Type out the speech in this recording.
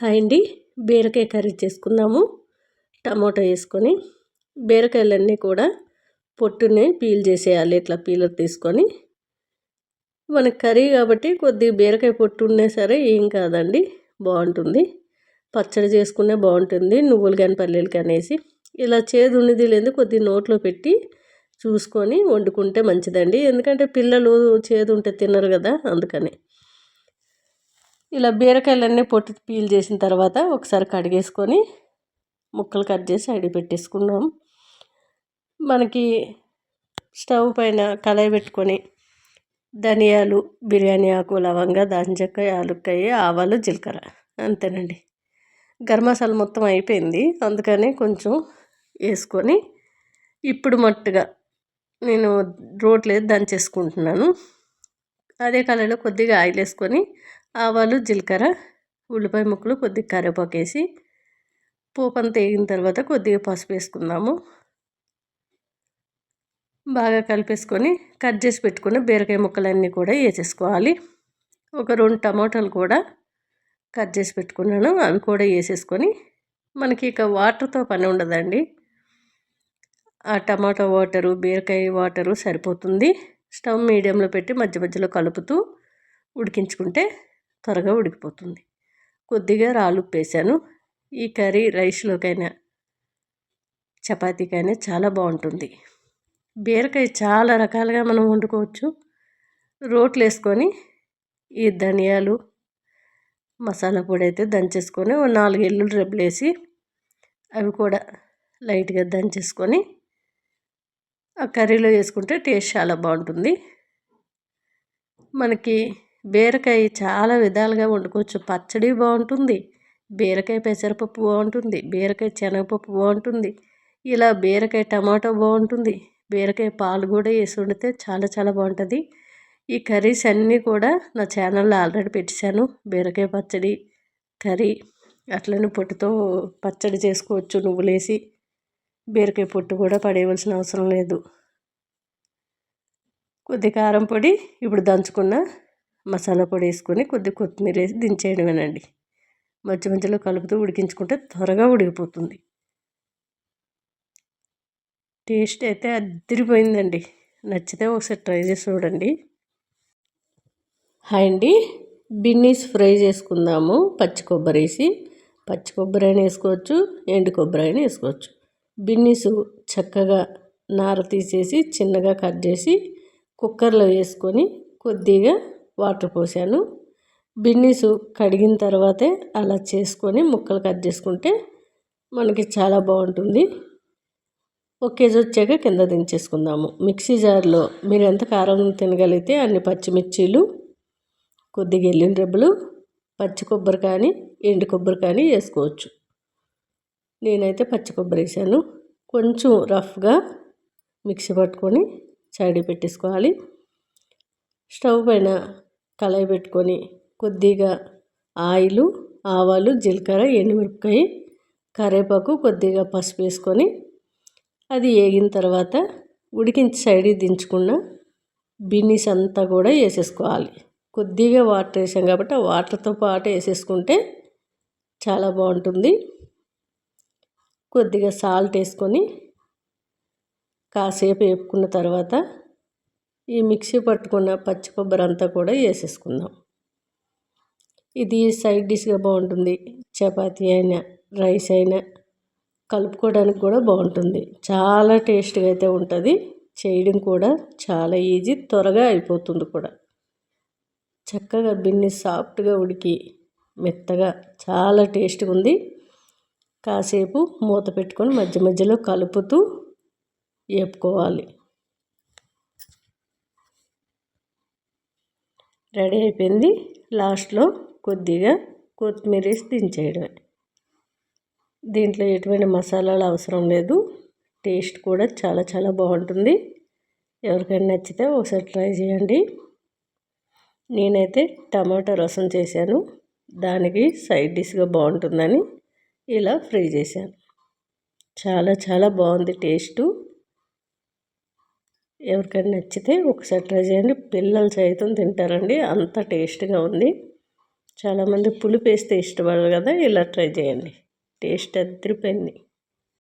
Hi అండి. బీరకాయ curry చేసుకుందాము. టమాటో వేసుకొని బీరకాయలన్నీ కూడా పొట్టుని పీల్ చేసేయాలి ఇట్లా పీలర్ తీసుకొని. మనకి కర్రీ కాబట్టి కొద్దిగా బీరకాయ పొట్టు ఉన్నా సరే ఏం కాదండి బాగుంటుంది. పచ్చడి చేసుకునే బాగుంటుంది నువ్వులు కానీ పల్లీలు అనేసి ఇలా చేదు ఉన్నది లేదు కొద్దిగా నోట్లో పెట్టి చూసుకొని వండుకుంటే మంచిదండి. ఎందుకంటే పిల్లలు చేదు ఉంటే తినరు కదా అందుకని. ఇలా బీరకాయలన్నీ పొట్టు పీల్ చేసిన తర్వాత ఒకసారి కడిగేసుకొని ముక్కలు కట్ చేసి ఐడి పెట్టేసుకున్నాం మనకి స్టవ్ పైన కళాయి పెట్టుకొని ధనియాలు బిర్యానీ ఆకు లవంగా దాల్చక్క యాలుక్కాయ ఆవాలు జీలకర్ర అంతేనండి. గరం మసాలా మొత్తం అయిపోయింది. అందుకని కొంచెం వేసుకొని ఇప్పుడు మట్టుగా నేను రోట్లేదు దంచేసుకుంటున్నాను. అదే కళలో కొద్దిగా ఆయిల్ వేసుకొని ఆవాలు జీలకర్ర ఉల్లిపాయ ముక్కలు కొద్దిగా కరివేపాకు వేసి పోపు అంతా వేగిన తర్వాత కొద్దిగా పసుపు వేసుకుందాము. బాగా కలిపేసుకొని కట్ చేసి పెట్టుకున్న బీరకాయ ముక్కలన్నీ కూడా వేసేసుకోవాలి. ఒక రెండు టమాటాలు కూడా కట్ చేసి పెట్టుకున్నాను. అవి కూడా వేసేసుకొని మనకి ఇక వాటర్తో పని ఉండదండి. ఆ టమాటా వాటరు బీరకాయ వాటరు సరిపోతుంది. స్టవ్ మీడియంలో పెట్టి మధ్య మధ్యలో కలుపుతూ ఉడికించుకుంటే త్వరగా ఉడికిపోతుంది. కొద్దిగా రాళ్ళు ఉప్పేసాను ఈ కర్రీ రైస్లోకైనా చపాతీకైనా చాలా బాగుంటుంది. బీరకాయ చాలా రకాలుగా మనం వండుకోవచ్చు. రోట్లు వేసుకొని ఈ ధనియాలు మసాలా పొడి అయితే దంచేసుకొని ఒక నాలుగు ఎల్లుళ్ళు రెబ్బలు వేసి అవి కూడా లైట్గా దంచేసుకొని ఆ కర్రీలో వేసుకుంటే టేస్ట్ చాలా బాగుంటుంది. మనకి బీరకాయ చాలా విధాలుగా వండుకోవచ్చు. పచ్చడి బాగుంటుంది. బీరకాయ పెసరపప్పు బాగుంటుంది. బీరకాయ శనగపప్పు బాగుంటుంది. ఇలా బీరకాయ టమాటో బాగుంటుంది. బీరకాయ పాలు కూడా వేసి వండితే చాలా చాలా బాగుంటుంది. ఈ కర్రీస్ అన్నీ కూడా నా ఛానల్లో ఆల్రెడీ పెట్టేశాను. బీరకాయ పచ్చడి కర్రీ అట్లనే పొట్టుతో పచ్చడి చేసుకోవచ్చు నువ్వులేసి బీరకాయ పొట్టు కూడా పడేయవలసిన అవసరం లేదు. కొద్ది కారం పొడి ఇప్పుడు దంచుకున్న మసాలా పొడి వేసుకొని కొద్ది కొత్తిమీర వేసి దించేయడమేనండి. మధ్య మధ్యలో కలుపుతూ ఉడికించుకుంటే త్వరగా ఉడికిపోతుంది. టేస్ట్ అయితే అద్దరిపోయిందండి నచ్చితే ఒకసారి ట్రై చేసి చూడండి. హాయ్ అండి. బిన్నీస్ ఫ్రై చేసుకుందాము. పచ్చి కొబ్బరి వేసి. పచ్చి కొబ్బరి అయినా వేసుకోవచ్చు ఎండు కొబ్బరి అయినా వేసుకోవచ్చు. బిన్నీస్ చక్కగా నార తీసేసి చిన్నగా కట్ చేసి కుక్కర్లో వేసుకొని కొద్దిగా వాటర్ పోసాను. బిన్నీసు కడిగిన తర్వాతే అలా చేసుకొని ముక్కలు కట్ చేసుకుంటే మనకి చాలా బాగుంటుంది. ఒక కేజీ వచ్చాక కింద దించేసుకుందాము. మిక్సీ జార్లో మీరు ఎంత కారం తినగలిగితే అన్ని పచ్చిమిర్చీలు కొద్దిగా ఎల్లిన రెబ్బలు పచ్చి కొబ్బరి కానీ ఎండు కొబ్బరి కానీ వేసుకోవచ్చు. నేనైతే పచ్చి కొబ్బరి వేసాను. కొంచెం రఫ్గా మిక్సీ పట్టుకొని చడి పెట్టేసుకోవాలి. స్టవ్ పైన కళాయి పెట్టుకొని కొద్దిగా ఆయిలు ఆవాలు జీలకర్ర ఎండుమిరపకాయ కరివేపాకు కొద్దిగా పసుపు వేసుకొని అది వేగిన తర్వాత ఉడికించి సైడ్కి దించుకున్న బిన్నీస్ అంతా కూడా వేసేసుకోవాలి. కొద్దిగా వాటర్ వేసాం కాబట్టి ఆ వాటర్తో పాటు వేసేసుకుంటే చాలా బాగుంటుంది. కొద్దిగా సాల్ట్ వేసుకొని కాసేపు వేపుకున్న తర్వాత ఈ మిక్సీ పట్టుకున్న పచ్చి కొబ్బరి అంతా కూడా వేసేసుకుందాం. ఇది సైడ్ డిష్గా బాగుంటుంది. చపాతీ అయినా రైస్ అయినా కలుపుకోవడానికి కూడా బాగుంటుంది. చాలా టేస్ట్గా అయితే ఉంటుంది. చేయడం కూడా చాలా ఈజీ త్వరగా అయిపోతుంది కూడా. చక్కగా బిన్ని సాఫ్ట్గా ఉడికి మెత్తగా చాలా టేస్ట్గా ఉంది. కాసేపు మూత పెట్టుకొని మధ్య మధ్యలో కలుపుతూ వేపుకోవాలి. రెడీ అయిపోయింది. లాస్ట్లో కొద్దిగా కొత్తిమీర వేసి దించేయడమే. దీంట్లో ఎటువంటి మసాలాలు అవసరం లేదు. టేస్ట్ కూడా చాలా చాలా బాగుంటుంది. ఎవరికైనా నచ్చితే ఒకసారి ట్రై చేయండి. నేనైతే టమాటా రసం చేశాను. దానికి సైడ్ డిష్గా బాగుంటుందని ఇలా ఫ్రై చేశాను. చాలా చాలా బాగుంది టేస్టు. ఎవరికైనా నచ్చితే ఒకసారి ట్రై చేయండి. పిల్లలు సైతం తింటారండి. అంత టేస్ట్గా ఉంది. చాలామంది పులుపు వేస్తే ఇష్టపడరు కదా ఇలా ట్రై చేయండి. టేస్ట్ అదిరిపోయింది.